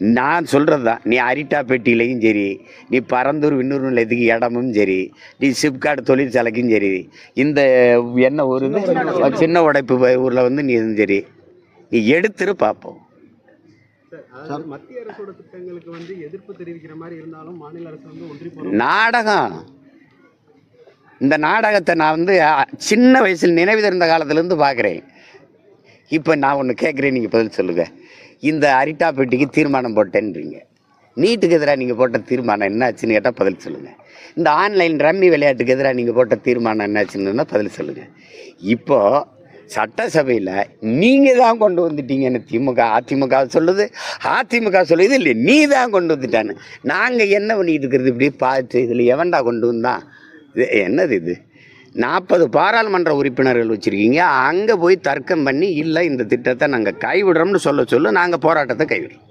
நான் சொல்கிறது தான் நீ அரிட்டாப்பேட்டிலையும் சரி நீ பரந்தூர் விண்ணூர் நிலையத்துக்கு இடமும் சரி நீ சிப்காட் தொழிற்சாலைக்கும் சரி இந்த என்ன ஒரு சின்ன உடைப்பு ஊரில் வந்து நீ இதுவும் சரி. நீ எடுத்துரு பார்ப்போம் அதாவது மத்திய அரசோட திட்டங்களுக்கு வந்து எதிர்ப்பு தெரிவிக்கிற மாதிரி இருந்தாலும் மாநில அரசு வந்து ஒன்றி போற நாடகம். இந்த நாடகத்தை நான் வந்து சின்ன வயசில் நினைவு தெரிந்த காலத்துலேருந்து பார்க்குறேன் இப்போ நான் ஒன்று கேட்குறேன் நீங்கள் பதில் சொல்லுங்கள் இந்த அரிட்டா பெட்டிக்கு தீர்மானம் போட்டேன்றீங்க. நீட்டுக்கு எதிராக நீங்கள் போட்ட தீர்மானம் என்னாச்சுன்னு கேட்டால் பதில் சொல்லுங்கள் இந்த ஆன்லைன் ரம்மி விளையாட்டுக்கு எதிராக நீங்கள் போட்ட தீர்மானம் என்னாச்சுன்னு பதில் சொல்லுங்கள் இப்போது சட்டசபையில் நீங்கள் தான் கொண்டு வந்துட்டீங்கன்னு திமுக அதிமுக சொல்லுது அதிமுக சொல்லுது இல்லை நீ தான் கொண்டு வந்துட்டான்னு. நாங்கள் என்ன பண்ணிட்டு இருக்கிறது இப்படி? பார்த்து இதில் எவன்டா கொண்டு வந்தான்? இது என்னது இது? நாற்பது பாராளுமன்ற உறுப்பினர்கள் வச்சுருக்கீங்க. அங்கே போய் தர்க்கம் பண்ணி இல்லை இந்த திட்டத்தை நாங்கள் கைவிடுறோம்னு சொல்ல சொல்ல நாங்கள் போராட்டத்தை கைவிடுறோம்.